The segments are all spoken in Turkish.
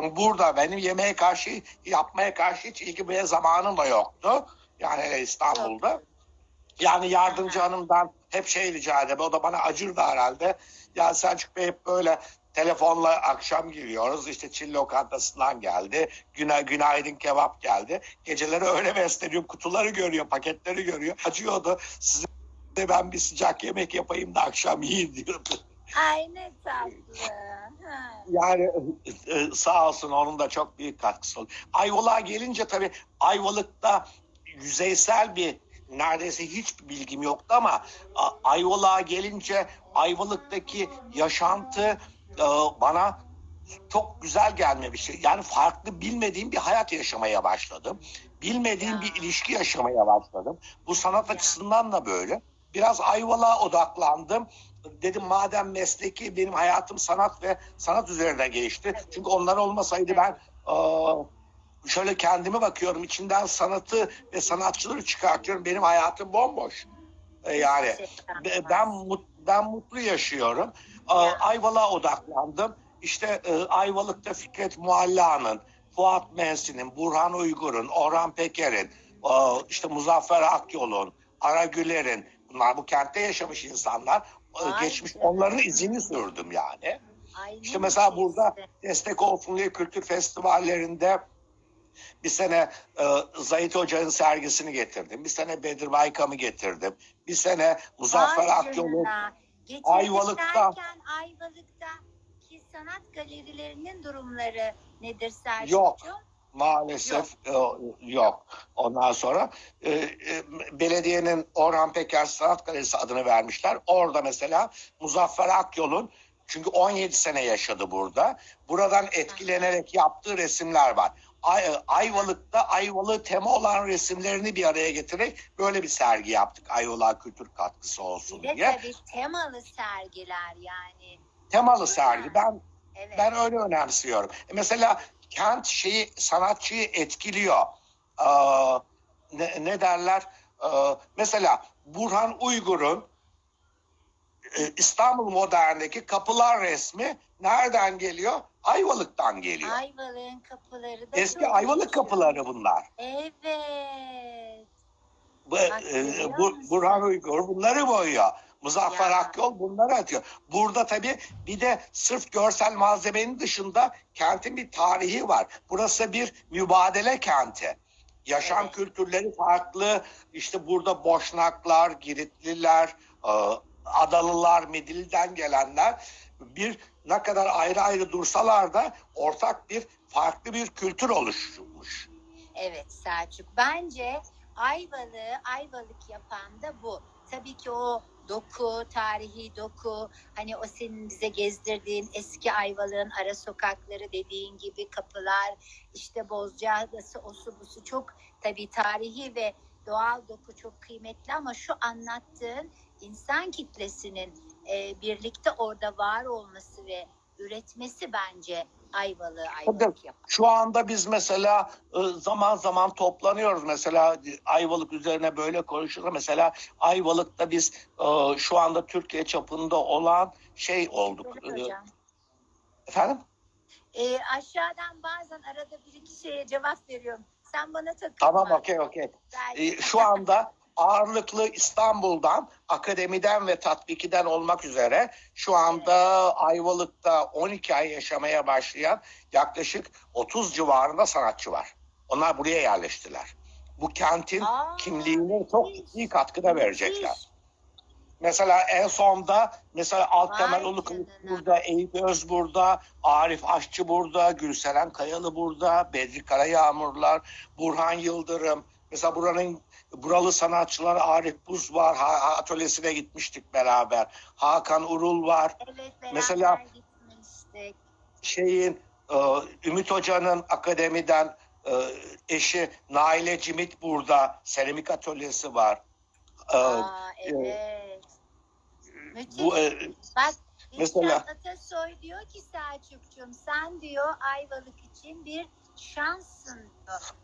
burada benim yemeğe karşı yapmaya karşı hiç ilgi ve zamanım da yoktu. Yani İstanbul'da. Yani yardımcı hanımdan hep şey rica ederim. O da bana acırdı herhalde. Ya Selçuk Bey hep böyle telefonla akşam giriyoruz. İşte Çin lokantasından geldi. Güna, günaydın kebap geldi. Geceleri öyle besleniyor. Kutuları görüyor, paketleri görüyor. Acıyordu. Size ben bir sıcak yemek yapayım da akşam yiyin diyordu. Ay ne tatlı. Ha. Yani e, sağ olsun onun da çok büyük katkısı oldu. Ayvalık'a gelince tabii Ayvalık'ta yüzeysel bir neredeyse hiç bilgim yoktu ama a- Ayvalık'a gelince Ayvalık'taki yaşantı e, bana çok güzel gelme bir şey. Yani farklı bilmediğim bir hayat yaşamaya başladım. Bilmediğim Ya. bir ilişki yaşamaya başladım. Bu sanat Ya. açısından da böyle. Biraz Ayvalık'a odaklandım. Dedim madem mesleki benim hayatım sanat ve sanat üzerine geçti. Evet. Çünkü onlar olmasaydı ben e, şöyle kendime bakıyorum. içinden sanatı ve sanatçıları çıkartıyorum. Benim hayatım bomboş. E, yani bak. ben ben mutlu yaşıyorum. Ya. Ayvalık'a odaklandım. İşte e, Ayvalık'ta Fikret Mualla'nın, Fuat Mensin'in, Burhan Uygur'un, Orhan Peker'in, e, işte Muzaffer Akyol'un, Ara Güler'in, bunlar bu kentte yaşamış insanlar. E, Ay geçmiş onların izini sürdüm yani. Ay, İşte mesela burada destek olsun diye kültür festivallerinde bir sene e, Zahit Hoca'nın sergisini getirdim. Bir sene Bedir Baykam'ı getirdim. Bir sene Muzaffer. Getirmiş Ayvalık'ta. derken Ayvalık'taki sanat galerilerinin durumları nedir Selçukcuğum? Yok. Maalesef e, yok. Ondan sonra e, e, belediyenin Orhan Peker Sanat Galerisi adını vermişler. Orada mesela Muzaffer Akyol'un çünkü 17 sene yaşadı burada. Buradan etkilenerek yaptığı resimler var. Ay, e, Ayvalık'ta Ayvalık tema olan resimlerini bir araya getirerek böyle bir sergi yaptık. Ayvalık'a kültür katkısı olsun Bir de diye. tabii temalı sergiler yani. Temalı sergi. Ben Evet. Ben öyle önemsiyorum. E Mesela kent şeyi sanatçıyı etkiliyor. Ee, ne, ne derler? Ee, mesela Burhan Uygur'un e, İstanbul Modern'deki kapılar resmi nereden geliyor? Ayvalık'tan geliyor. Ayvalık'ın kapıları da Eski çok Ayvalık meşhur. kapıları bunlar. Evet. Bu, Bak, e, görüyor bu, musun? Burhan Uygur bunları boyuyor. Muzaffer Ya. Akyol bunları atıyor. Burada tabii bir de sırf görsel malzemenin dışında kentin bir tarihi var. Burası bir mübadele kenti. Yaşam Evet. kültürleri farklı. İşte burada Boşnaklar, Giritliler, e, Adalılar, Midilli'den gelenler bir ne kadar ayrı ayrı dursalar da ortak bir farklı bir kültür oluşmuş. Evet Selçuk. Bence Ayvalık'ı Ayvalık yapan da bu. Tabii ki o doku, tarihi doku, hani o senin bize gezdirdiğin eski Ayvalık'ın ara sokakları dediğin gibi kapılar, işte Bozcaadası, osu busu çok tabii tarihi ve doğal doku çok kıymetli ama şu anlattığın insan kitlesinin e, birlikte orada var olması ve üretmesi bence Ayvalık'ı Ayvalık yapan. Şu anda biz mesela e, zaman zaman toplanıyoruz. Mesela Ayvalık üzerine böyle konuşuyoruz. Mesela Ayvalık'ta biz e, şu anda Türkiye çapında olan şey olduk. Evet E, hocam. Efendim? Ee, aşağıdan bazen arada bir iki şeye cevap veriyorum. Sen bana takılma. Tamam okey okey. E, Şu anda ağırlıklı İstanbul'dan, akademiden ve tatbikiden olmak üzere şu anda Ayvalık'ta 12 ay yaşamaya başlayan yaklaşık 30 civarında sanatçı var. Onlar buraya yerleştiler. Bu kentin Aa, kimliğine çok ciddi katkıda verecekler. Mesela en sonda mesela Alt Temel Ulukılıç burada, Eyüp Öz burada, Arif Aşçı burada, Gülseren Kayalı burada, Bedri Karayağmurlar, Burhan Yıldırım. Mesela buranın buralı sanatçılar Arif Buz var, ha, atölyesine gitmiştik beraber. Hakan Urul var. Evet Mesela- gitmiştik. Şeyin e, Ümit Hoca'nın akademiden e, eşi Naile Cimit burada. Seramik atölyesi var. E, Aa, evet. Müthiş. bu e, Bak mesela-. Atasoy diyor ki Selçuk'cum sen diyor Ayvalık için bir şanssın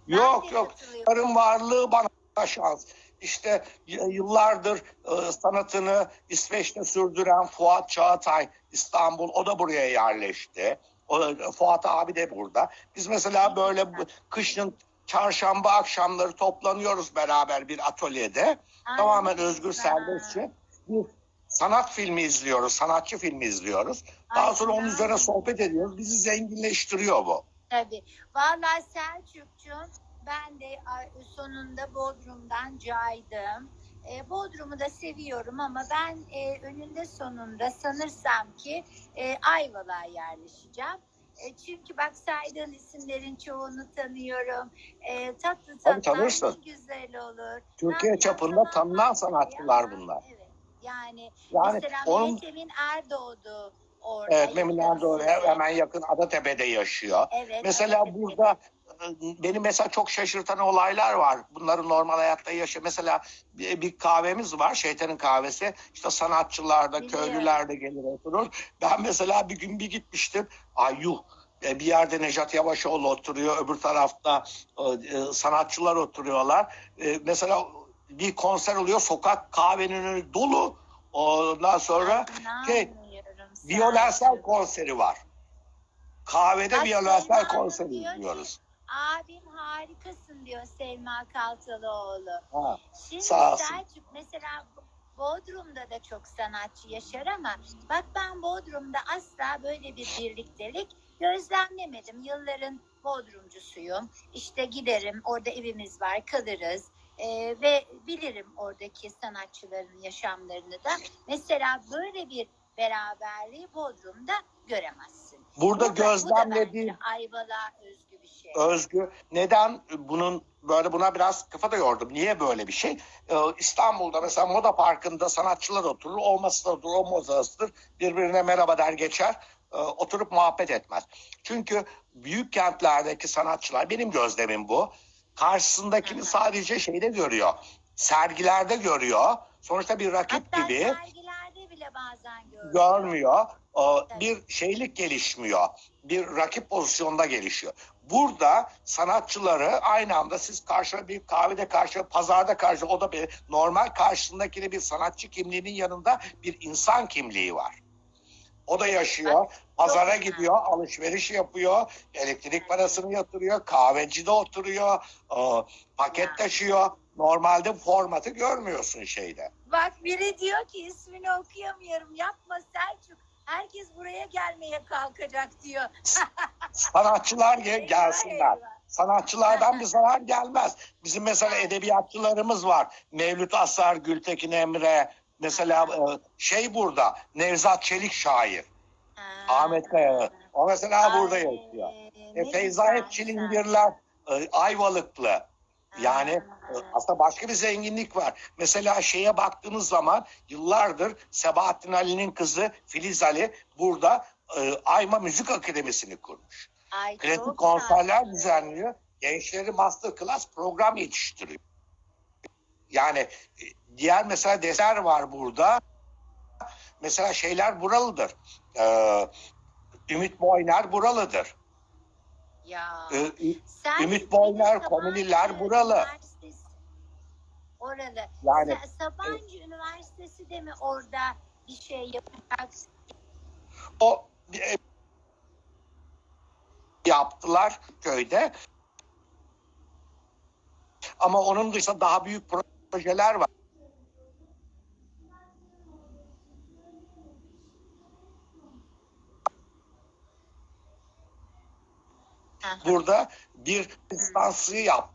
diyor. Yok yok. Onların varlığı bana şans. İşte yıllardır e, sanatını İsveç'te sürdüren Fuat Çağatay İstanbul o da buraya yerleşti. O, Fuat abi de burada. Biz mesela böyle kışın çarşamba akşamları toplanıyoruz beraber bir atölyede. Ay, Tamamen özgür serbestçe bir sanat filmi izliyoruz, sanatçı filmi izliyoruz. Daha sonra onun üzerine sohbet ediyoruz. Bizi zenginleştiriyor bu. Tabii. Vallahi Selçukcuğum ben de sonunda Bodrum'dan caydım. E, Bodrum'u da seviyorum ama ben e, önünde sonunda sanırsam ki e, Ayvalık'a yerleşeceğim. E, çünkü bak saydığın isimlerin çoğunu tanıyorum. E, tatlı tatlı güzel olur. Türkiye Ben çapında tanınan sanatçılar bunlar. Evet. Yani, Yani mesela onun Mehmet Erdoğdu orada. evet, Memilen doğru yakın hemen yakın Adatepe'de yaşıyor. Evet. Mesela Adatepe'de. burada beni mesela çok şaşırtan olaylar var. Bunları normal hayatta yaşıyor. Mesela bir, bir kahvemiz var. Şeytanın kahvesi. İşte sanatçılar da, köylüler de gelir oturur. Ben mesela bir gün bir gitmiştim. Ay yuh. E, Bir yerde Nejat Yavaşoğlu oturuyor. Öbür tarafta e, e, sanatçılar oturuyorlar. Mesela bir konser oluyor. Sokak kahvenin önü dolu. Ondan sonra şey, Selçuk. konseri var. Kahvede Selma konseri diyor ki, izliyoruz. Abim harikasın diyor Selma Kaltalıoğlu. Ha. Şimdi Sağ olsun. Selçuk mesela Bodrum'da da çok sanatçı yaşar ama bak ben Bodrum'da asla böyle bir birliktelik gözlemlemedim. Yılların Bodrumcusuyum. İşte giderim orada evimiz var kalırız. Ee, ve bilirim oradaki sanatçıların yaşamlarını da. Mesela böyle bir beraberliği Bodrum'da göremezsin. Burada Bu da- bu da gözlemlediğim Ayvalık'a özgü. Özgü. Neden bunun böyle buna biraz kafa da yordum. Niye böyle bir şey? Ee, İstanbul'da mesela Moda Parkı'nda sanatçılar oturur. O masasıdır, o masasıdır. Birbirine merhaba der geçer. Ee, oturup muhabbet etmez. Çünkü büyük kentlerdeki sanatçılar benim gözlemim bu. Karşısındakini sadece şeyde görüyor. Sergilerde görüyor. Sonuçta bir rakip Hatta gibi. sergilerde bile bazen görüyorum. görmüyor. O, Tabii. bir şeylik gelişmiyor. Bir rakip pozisyonda gelişiyor. Burada sanatçıları aynı anda siz karşı bir kahvede karşı, pazarda karşı o da bir normal karşısındakini bir sanatçı kimliğinin yanında bir insan kimliği var. O da yaşıyor. Pazara gidiyor, alışveriş yapıyor, elektrik parasını yatırıyor, kahvecide oturuyor, o, paket taşıyor. Normalde formatı görmüyorsun şeyde. Bak biri diyor ki ismini okuyamıyorum. Yapma Selçuk. Herkes buraya gelmeye kalkacak diyor. Sanatçılar gel- gelsinler. Sanatçılardan bir zarar gelmez. Bizim mesela edebiyatçılarımız var. Mevlüt Asar, Gültekin Emre. Mesela e, şey burada Nevzat Çelik şair. Ahmet Kaya. O mesela Ay, burada yaşıyor. E, Feyza hep Çilingirler, e, Ayvalıklı. Yani e, aslında başka bir zenginlik var. Mesela şeye baktığınız zaman yıllardır Sebahattin Ali'nin kızı Filiz Ali burada e, Ayma Müzik Akademisi'ni kurmuş. Ay, Klasik konserler tatlı. düzenliyor. Gençleri masterclass program yetiştiriyor. Yani e, diğer mesela deser var burada. Mesela şeyler buralıdır. Ee, Ümit Boyner buralıdır. Ya. Ee, Sen Ümit Sabancı komüniller buralı. Oralı. Yani Sa- Sabancı Üniversitesi de mi orada bir şey yapacak? o e, yaptılar köyde. Ama onun dışında daha büyük projeler var. Burada bir instansı yaptı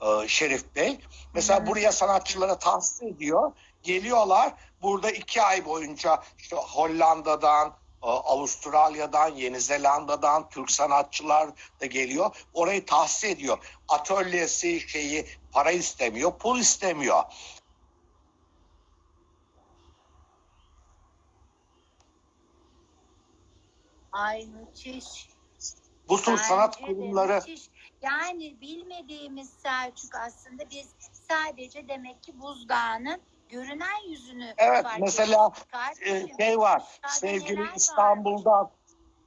e, Şerif Bey. Mesela buraya sanatçılara tahsis ediyor. Geliyorlar burada iki ay boyunca işte Hollanda'dan, e, Avustralya'dan, Yeni Zelanda'dan Türk sanatçılar da geliyor. Orayı tahsis ediyor. Atölyesi şeyi para istemiyor, pul istemiyor. Ay müthiş. Bu tür sanat Bence de kurumları müthiş. Yani bilmediğimiz Selçuk aslında biz sadece demek ki buzdağının görünen yüzünü Evet, fark mesela, e, şey var. Sevgili var? İstanbul'dan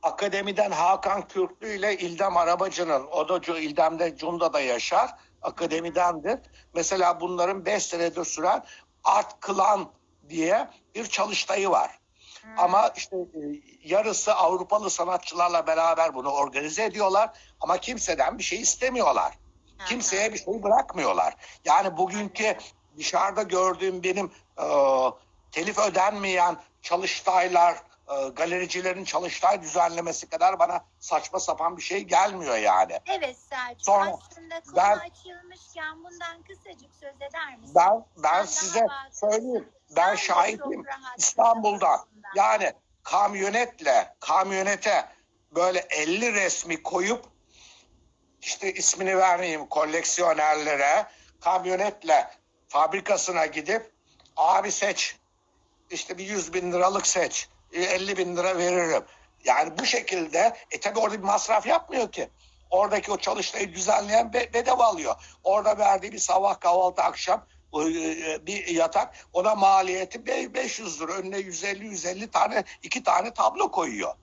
Akademiden Hakan Kürklü ile İldem Arabacı'nın o da Cu- İldem'de Cunda'da yaşar. Akademidendir. Mesela bunların 5 senedir süren Art Klan diye bir çalıştayı var. Hı. Ama işte e, yarısı Avrupalı sanatçılarla beraber bunu organize ediyorlar ama kimseden bir şey istemiyorlar. Hı. Kimseye bir şey bırakmıyorlar. Yani bugünkü dışarıda gördüğüm benim e, telif ödenmeyen çalıştaylar, e, galericilerin çalıştay düzenlemesi kadar bana saçma sapan bir şey gelmiyor yani. Evet Selçuk Sonra aslında konu ben- açılmışken bundan kısacık söz eder misin? Ben ben Sen size söyleyeyim. Ben İstanbul'dan. aslında. Yani kamyonetle kamyonete böyle 50 resmi koyup işte ismini vermeyeyim koleksiyonerlere kamyonetle fabrikasına gidip abi seç işte bir 100 bin liralık seç 50 bin lira veririm. Yani bu şekilde e tabi orada bir masraf yapmıyor ki. Oradaki o çalıştayı düzenleyen be- bedava alıyor. Orada verdiği bir sabah kahvaltı akşam e, e, bir yatak ona maliyeti be- 500 lira önüne 150-150 tane iki tane tablo koyuyor.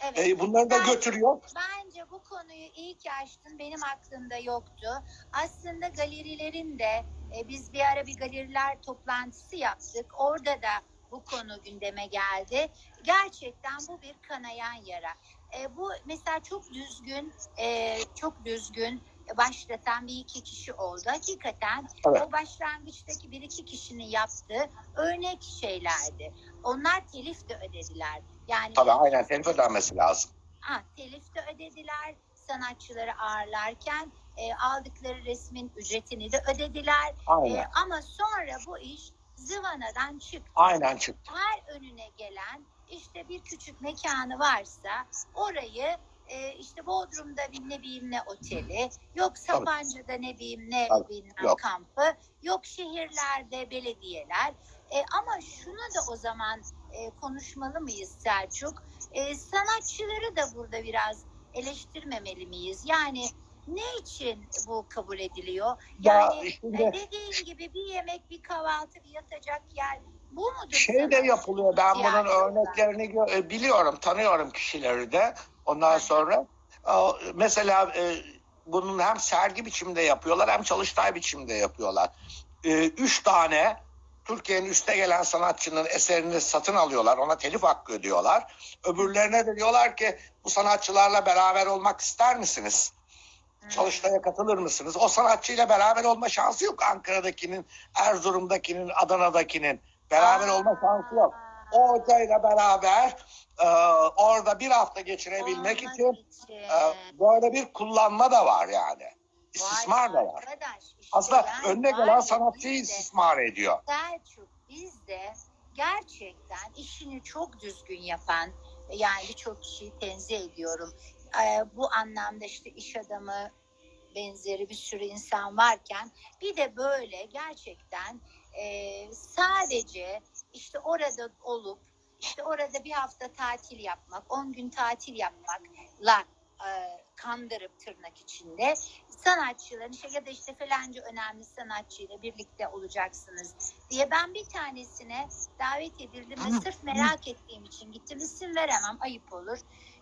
Evet. E, bunları da götürüyor. Bence bu konuyu iyi ki açtın. Benim aklımda yoktu. Aslında galerilerin de e, biz bir ara bir galeriler toplantısı yaptık. Orada da bu konu gündeme geldi. Gerçekten bu bir kanayan yara. E, bu mesela çok düzgün, e, çok düzgün başlatan bir iki kişi oldu. Hakikaten Evet. o başlangıçtaki bir iki kişinin yaptığı örnek şeylerdi. Onlar telif de ödediler. Yani Tabii aynen telif ödenmesi lazım. Ha, telif de ödediler sanatçıları ağırlarken e, aldıkları resmin ücretini de ödediler. E, Aynen. ama sonra bu iş zıvanadan çıktı. Aynen çıktı. Her önüne gelen işte bir küçük mekanı varsa orayı e, işte Bodrum'da bir ne bileyim ne oteli, yok Sapanca'da ne bileyim ne Tabii, bilmem yok. kampı, yok şehirlerde belediyeler. E, ama şunu da o zaman e, konuşmalı mıyız Selçuk? E, sanatçıları da burada biraz eleştirmemeli miyiz? Yani ne için bu kabul ediliyor? Ya Yani şimdi e, dediğin gibi bir yemek, bir kahvaltı, bir yatacak yer bu mudur? şey de yapılıyor. Ben bunun örneklerini gö- e, biliyorum, tanıyorum kişileri de. Ondan sonra mesela e, bunun hem sergi biçiminde yapıyorlar hem çalıştay biçiminde yapıyorlar. Üç tane Türkiye'nin üste gelen sanatçının eserini satın alıyorlar. Ona telif hakkı ödüyorlar. Öbürlerine de diyorlar ki bu sanatçılarla beraber olmak ister misiniz? Çalıştay'a katılır mısınız? O sanatçıyla beraber olma şansı yok. Ankara'dakinin, Erzurum'dakinin, Adana'dakinin beraber olma şansı yok. O hocayla beraber e, orada bir hafta geçirebilmek Olmak için e, böyle bir kullanma da var yani. İstismar da var. Arkadaş, işte Aslında yani önüne gelen sanatçıyı biz de- istismar ediyor. Selçuk bizde gerçekten işini çok düzgün yapan yani birçok kişiyi tenzih ediyorum. Ee, bu anlamda işte iş adamı benzeri bir sürü insan varken bir de böyle gerçekten e, sadece işte orada olup işte orada bir hafta tatil yapmak, 10 gün tatil yapmakla e, kandırıp tırnak içinde sanatçıların işte ya da işte falanca önemli sanatçıyla birlikte olacaksınız diye ben bir tanesine davet edildim ve sırf merak ettiğim için gittim isim veremem ayıp olur.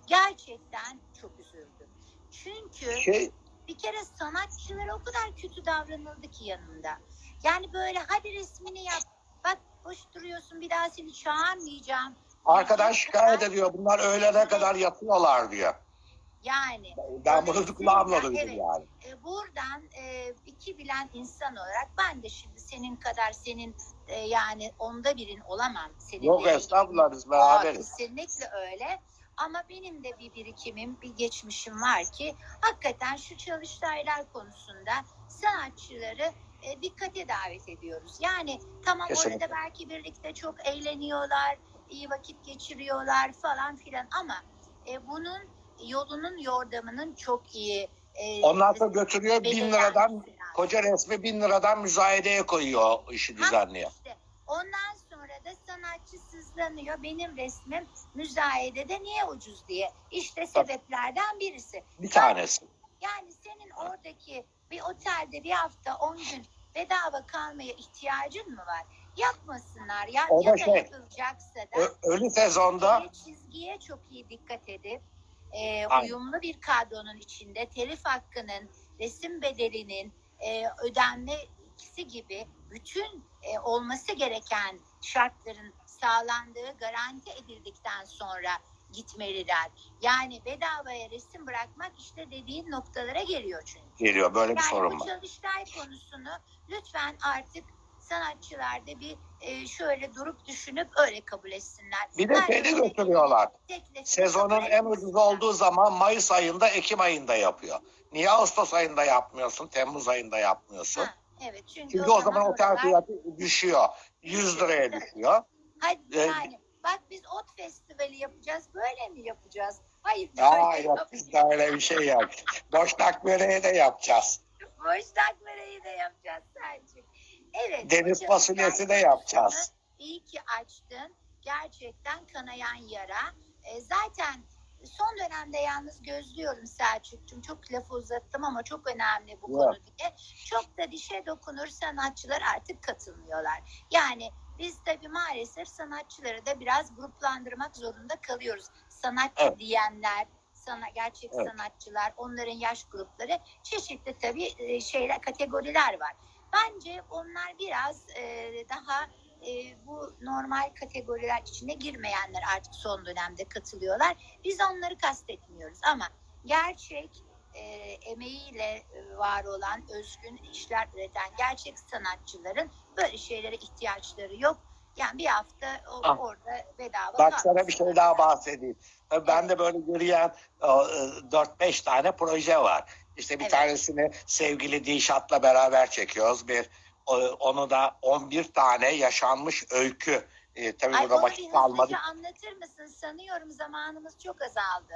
Gerçekten çok üzüldüm. Çünkü Şey, bir kere sanatçılara o kadar kötü davranıldı ki yanında. Yani böyle hadi resmini yap. Bak boş duruyorsun bir daha seni çağırmayacağım. arkadan şikayet ediyor. Bunlar öğlene kadar yatıyorlar diyor. Yani Ben bunu kulağımla duydum Evet. yani. e, buradan e, iki bilen insan olarak ben de şimdi senin kadar senin e, yani onda birin olamam. Senin Yok estağfurullah biz beraberiz. kesinlikle öyle. Ama benim de bir birikimim, bir geçmişim var ki hakikaten şu çalıştaylar konusunda sanatçıları e, dikkate davet ediyoruz. Yani tamam Kesinlikle. orada belki birlikte çok eğleniyorlar, iyi vakit geçiriyorlar falan filan ama e, bunun yolunun yordamının çok iyi e, Ondan sonra götürüyor bin liradan lazım. koca resmi bin liradan müzayedeye koyuyor işi düzenliyor. İşte ondan sanatçı sızlanıyor. Benim resmim müzayedede niye ucuz diye. İşte sebeplerden birisi. Bir tanesi. Yani senin oradaki bir otelde bir hafta 10 gün bedava kalmaya ihtiyacın mı var? Yapmasınlar. Ya, O da ya da şey, yapılacaksa da ölü sezonda çizgiye çok iyi dikkat edip e, uyumlu bir kadronun içinde telif hakkının, resim bedelinin e, ödenme ikisi gibi bütün e, olması gereken şartların sağlandığı garanti edildikten sonra gitmeliler. Yani bedavaya resim bırakmak işte dediğin noktalara geliyor çünkü. Geliyor böyle bir Yani sorun bu var. çalıştay konusunu lütfen artık sanatçılar da bir e, şöyle durup düşünüp öyle kabul etsinler. Bir de şeyde götürüyorlar. Sezonun en ucuz olduğu zaman Mayıs ayında, Ekim ayında yapıyor. Niye Ağustos ayında yapmıyorsun, Temmuz ayında yapmıyorsun? Ha, evet çünkü, Çünkü o zaman otel oralar- fiyatı düşüyor. 100 liraya düşüyor. Hadi Ee, yani bak biz ot festivali yapacağız böyle mi yapacağız? Hayır Aa yok yap- biz de öyle bir şey yok. Boşnak böreği de yapacağız. Boşnak böreği de yapacağız Selçuk. Evet. Deniz fasulyesi de yapacağız. İyi ki açtın. Gerçekten kanayan yara. E, zaten son dönemde yalnız gözlüyorum Selçuk'cum. Çok lafı uzattım ama çok önemli bu Yok. konu diye. Çok da dişe dokunur sanatçılar artık katılmıyorlar. Yani biz tabii maalesef sanatçıları da biraz gruplandırmak zorunda kalıyoruz. Sanatçı Evet. diyenler, sana gerçek Evet. sanatçılar, onların yaş grupları çeşitli tabii e, şeyler kategoriler var. Bence onlar biraz e, daha e, bu normal kategoriler içine girmeyenler artık son dönemde katılıyorlar. Biz onları kastetmiyoruz ama gerçek e, emeğiyle e, var olan özgün işler üreten gerçek sanatçıların böyle şeylere ihtiyaçları yok. Yani bir hafta o- Ah. orada bedava Bak sana bir şey daha bahsedeyim. Tabii Ben de böyle yürüyen e, 4-5 tane proje var. İşte bir Evet. tanesini sevgili Dişat'la beraber çekiyoruz. Bir onu da 11 tane yaşanmış öykü. E, tabii Ay burada bir vakit kalmadı. anlatır mısın? Sanıyorum zamanımız çok azaldı.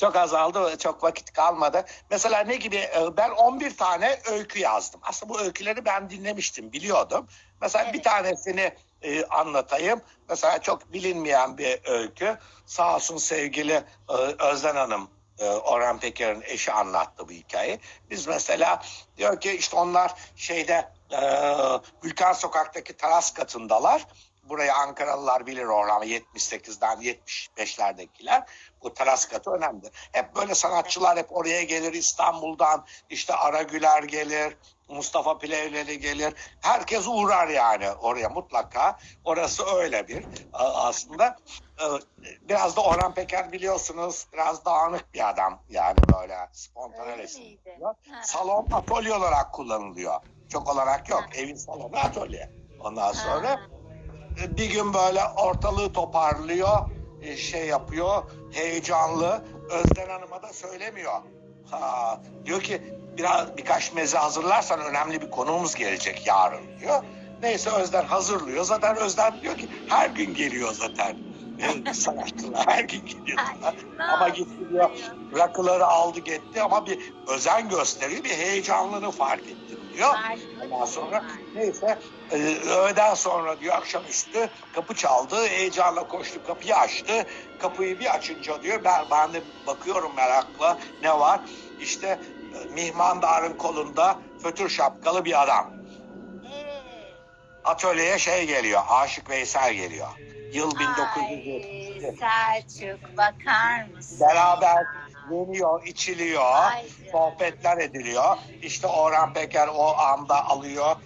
Çok azaldı, çok vakit kalmadı. Mesela ne gibi? e, Ben 11 tane öykü yazdım. Aslında bu öyküleri ben dinlemiştim, biliyordum. Mesela bir Evet. tanesini e, anlatayım. Mesela çok bilinmeyen bir öykü. Sağ olsun sevgili e, Özden Hanım, e, Orhan Peker'in eşi anlattı bu hikayeyi. Biz mesela diyor ki işte onlar şeyde e, Gülkan Sokak'taki teras katındalar. Burayı Ankaralılar bilir Orhan 78'den 75'lerdekiler. Bu teras katı önemli. Hep böyle sanatçılar hep oraya gelir İstanbul'dan. işte Aragüler gelir, Mustafa Pilevleri gelir. Herkes uğrar yani oraya mutlaka. Orası öyle bir aslında. Ee, Biraz da Orhan Peker biliyorsunuz biraz dağınık bir adam yani böyle spontane resim. Salon atölye olarak kullanılıyor. Çok olarak yok. Evin salonu atölye. Ondan sonra Ha. bir gün böyle ortalığı toparlıyor, e, şey yapıyor, heyecanlı. Özden Hanım'a da söylemiyor. Ha, diyor ki biraz birkaç meze hazırlarsan önemli bir konuğumuz gelecek yarın diyor. Neyse Özden hazırlıyor. Zaten Özden diyor ki her gün geliyor zaten. Sanatçılar ne Ama gitti diyor rakıları aldı gitti ama bir özen gösteriyor, bir heyecanlığını fark ettim diyor. Ondan sonra neyse e, öğleden sonra diyor akşamüstü kapı çaldı. Heyecanla koştu kapıyı açtı. Kapıyı bir açınca diyor ben, ben de bakıyorum merakla ne var? İşte e, mihmandarın kolunda fötür şapkalı bir adam. Atölyeye şey geliyor Aşık Veysel geliyor. Yıl Ay 1977. Selçuk bakar mısın? Beraber yeniyor, içiliyor. Ay sohbetler ediliyor. İşte Orhan Peker o anda alıyor.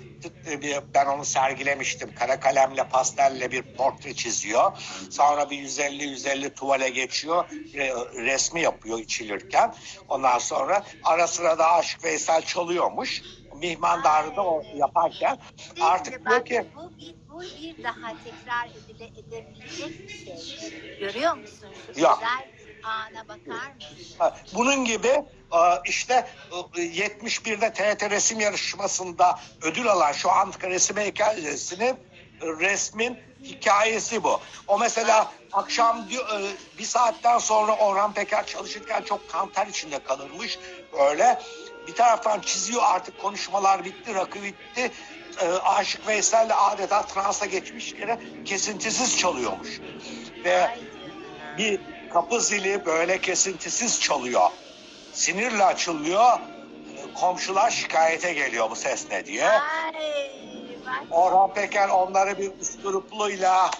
Ben onu sergilemiştim. Kara kalemle pastelle bir portre çiziyor. Sonra bir 150-150 tuvale geçiyor. Re- resmi yapıyor içilirken. Ondan sonra ara sıra da Aşık Veysel çalıyormuş. Mihmandarı da o yaparken artık mi? diyor Bak, ki bu bir, bu bir daha tekrar edile, edebilecek bir şey. Görüyor musun şu Yok. güzel ana bakar mısın? Ha, Bunun gibi e, işte e, 71'de TRT resim yarışmasında ödül alan şu Antika Resim Heykelcisi'nin e, resmin hikayesi bu. O mesela akşam e, bir saatten sonra Orhan Peker çalışırken çok kanter içinde kalırmış. Öyle bir taraftan çiziyor artık konuşmalar bitti, rakı bitti. E, Aşık Veysel de adeta transa geçmiş yere kesintisiz çalıyormuş. Ve bir kapı zili böyle kesintisiz çalıyor. Sinirle açılıyor. Komşular şikayete geliyor bu ses ne diye. Orhan Peker onları bir üslurupluyla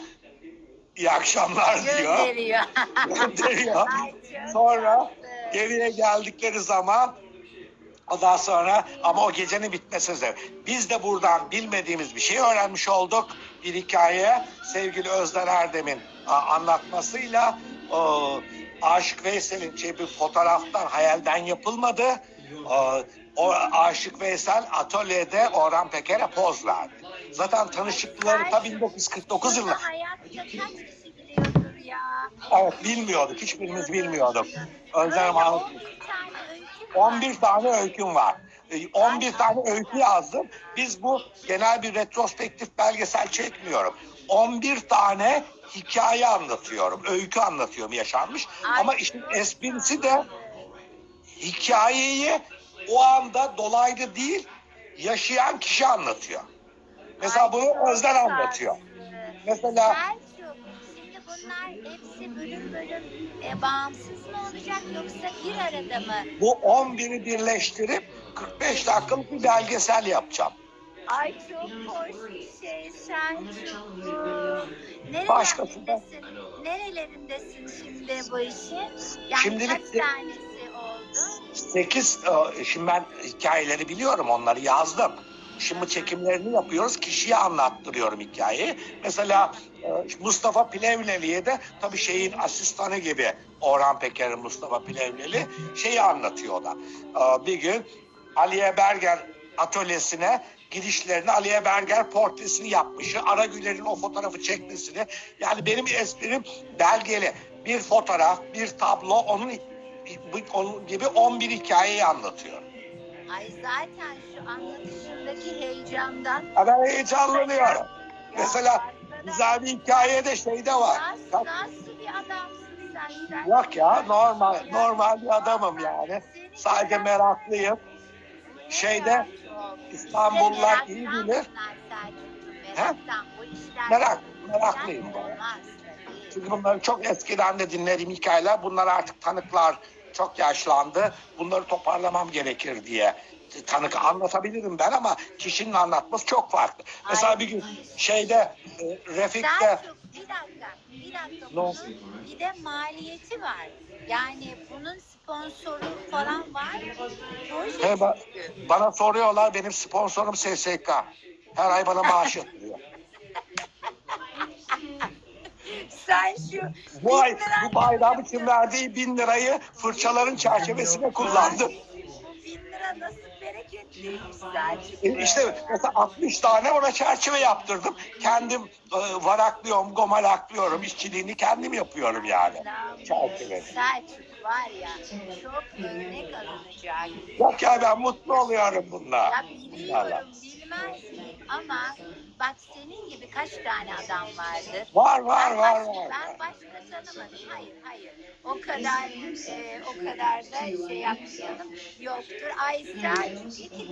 iyi akşamlar diyor. Gönderiyor. Sonra. Geriye geldikleri zaman Ondan sonra ama o gecenin bitmesi de. Biz de buradan bilmediğimiz bir şey öğrenmiş olduk. Bir hikaye sevgili Özden Erdem'in anlatmasıyla o, Aşık Veysel'in şey bir fotoğraftan hayalden yapılmadı. O, o Aşık Veysel atölyede Orhan Peker'e poz verdi. Zaten tanışıklıkları ta 1949 yılında. Burada hayatta kaç kişi biliyordur ya? Evet bilmiyorduk. Hiçbirimiz bilmiyorduk. Özlem Böyle Hanım 11 tane öyküm var. 11 tane öyküm var. Ee, 11 tane öykü yazdım. Biz bu genel bir retrospektif belgesel çekmiyorum. 11 tane hikaye anlatıyorum. Öykü anlatıyorum yaşanmış. Ay, Ama işin esprisi de hikayeyi o anda dolaylı değil yaşayan kişi anlatıyor. Mesela Ay, bunu Özden anlatıyor. Mesela bunlar hepsi bölüm bölüm e, bağımsız mı olacak yoksa bir arada mı? bu 11'i birleştirip 45 dakikalık bir belgesel yapacağım. Ay çok hoş bir şey Selçuk. Başkası da- Nerelerindesin? Nerelerindesin şimdi bu işin? Yani Şimdilik kaç de- tanesi oldu? 8 e, şimdi ben hikayeleri biliyorum onları yazdım. Şimdi çekimlerini yapıyoruz. Kişiye anlattırıyorum hikayeyi. Mesela e, Mustafa Pilevleli'ye de tabii şeyin asistanı gibi Orhan Peker'in Mustafa Pilevleli şeyi anlatıyor da. E, Bir gün Aliye Berger atölyesine gidişlerini Aliye Berger portresini yapmışı, Aragüler'in o fotoğrafı çekmesini. Yani benim esprim belgeli. Bir fotoğraf, bir tablo onun onun gibi 11 hikayeyi anlatıyor. Ay zaten şu anlatışındaki heyecandan. Ya Ben heyecanlanıyorum. Ya Mesela arkadaş, güzel bir hikaye de şeyde var. Nasıl, nasıl bir adamsın sen? sen? Yok ya normal normal bir adamım yani. Seni Sadece meraklıyım. Şeyde İstanbullular iyi bilir. Merak, meraklıyım olmaz. Çünkü bunları çok eskiden de dinlediğim hikayeler. Bunlar artık tanıklar çok yaşlandı. Bunları toparlamam gerekir diye tanık anlatabilirim ben ama kişinin anlatması çok farklı. Mesela Ay. bir gün şeyde e, Refik'te Selçuk bir dakika, bir dakika. Ne Bunun bir de maliyeti var. Yani bunun sponsoru falan var? Proje He, ba- bana soruyorlar benim sponsorum SSK. Her ay bana maaş yatırıyor. Sen şu Bu ay bu bayram için verdiği bin lirayı fırçaların çerçevesine kullandım. Bin lira nasıl bereketliymiş Selçuk. E, İşte mesela 60 tane ona çerçeve yaptırdım. Kendim e, varaklıyorum, gomalaklıyorum. İşçiliğini kendim yapıyorum yani. Çerçeve. Selçuk var ya çok örnek alınacak. Yok ya ben mutlu oluyorum bununla. Ya biliyorum bilmez miyim ama bak senin gibi kaç tane adam vardır. Var var Ben var başka- var. Ben başka tanımadım. Hayır hayır. O kadar e, o kadar da şey yapmayalım. Yoktur. Ay iki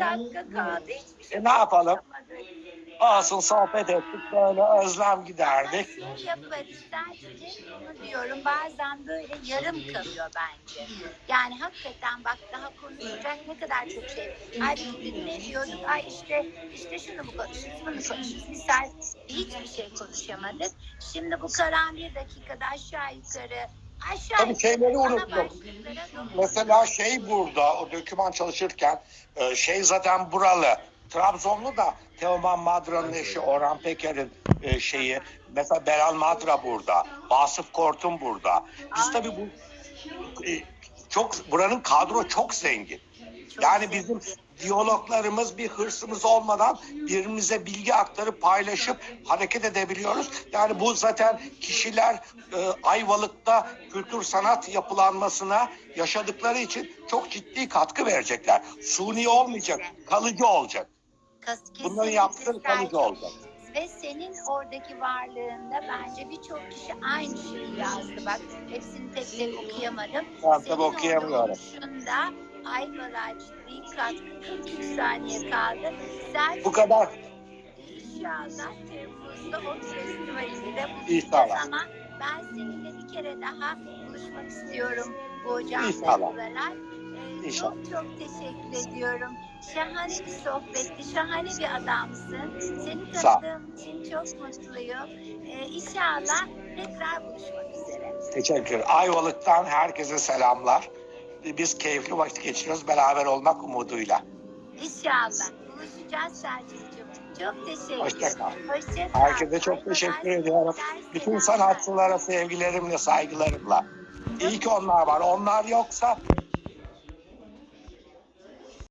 dakika kaldı. Hiçbir şey E, ne yapalım? konuşamadık. Olsun sohbet ettik böyle özlem giderdik. Şey yaparız. Sadece bunu diyorum. Bazen böyle yarım kalıyor bence. Yani hakikaten bak daha konuşacak ne kadar çok şey. Ay biz ne diyorduk? Ay işte işte şunu bu konuşuruz, bunu konuşuruz. Misal hiçbir şey konuşamadık. Şimdi bu kalan bir dakikada aşağı yukarı aşağı Tabii şeyleri dokunduk. Mesela şey burada o döküman çalışırken e, şey zaten buralı. Trabzonlu da Teoman Madra'nın eşi Orhan Peker'in e, şeyi. Mesela Beral Madra burada. Vasıf Kortun burada. Biz tabii bu e, çok buranın kadro çok zengin. Yani bizim diyaloglarımız bir hırsımız olmadan birbirimize bilgi aktarıp paylaşıp hareket edebiliyoruz. Yani bu zaten kişiler e, Ayvalık'ta kültür sanat yapılanmasına yaşadıkları için çok ciddi katkı verecekler. Suni olmayacak, kalıcı olacak. Kas- kesinlikle yaptıkları kalıcı olacak. Ve senin oradaki varlığında bence birçok kişi aynı şeyi yazdı. Bak hepsini tek tek okuyamadım. Tabii Senin orada okuyamıyorum. oluşunda Ayvalık'a ciddi katkı 43 saniye kaldı. Sen Bu kadar inşallah Temmuz'da o festivalinde buluşacağız ama ben seninle bir kere daha buluşmak istiyorum bu canlı İnşallah. İnşallah. Çok çok teşekkür ediyorum. Şahane bir sohbetti, şahane bir adamsın. Seni tanıdığım için çok mutluyum. Ee, inşallah tekrar buluşmak üzere. teşekkür. Ayvalık'tan herkese selamlar. biz keyifli vakit geçiriyoruz beraber olmak umuduyla. İnşallah. Buluşacağız Selçuk'cum. Çok teşekkür Hoşça ederim. kal. Hoşça kal. Herkese çok teşekkür ediyorum. Bütün sanatçılara sevgilerimle, saygılarımla. İyi ki onlar var. Onlar yoksa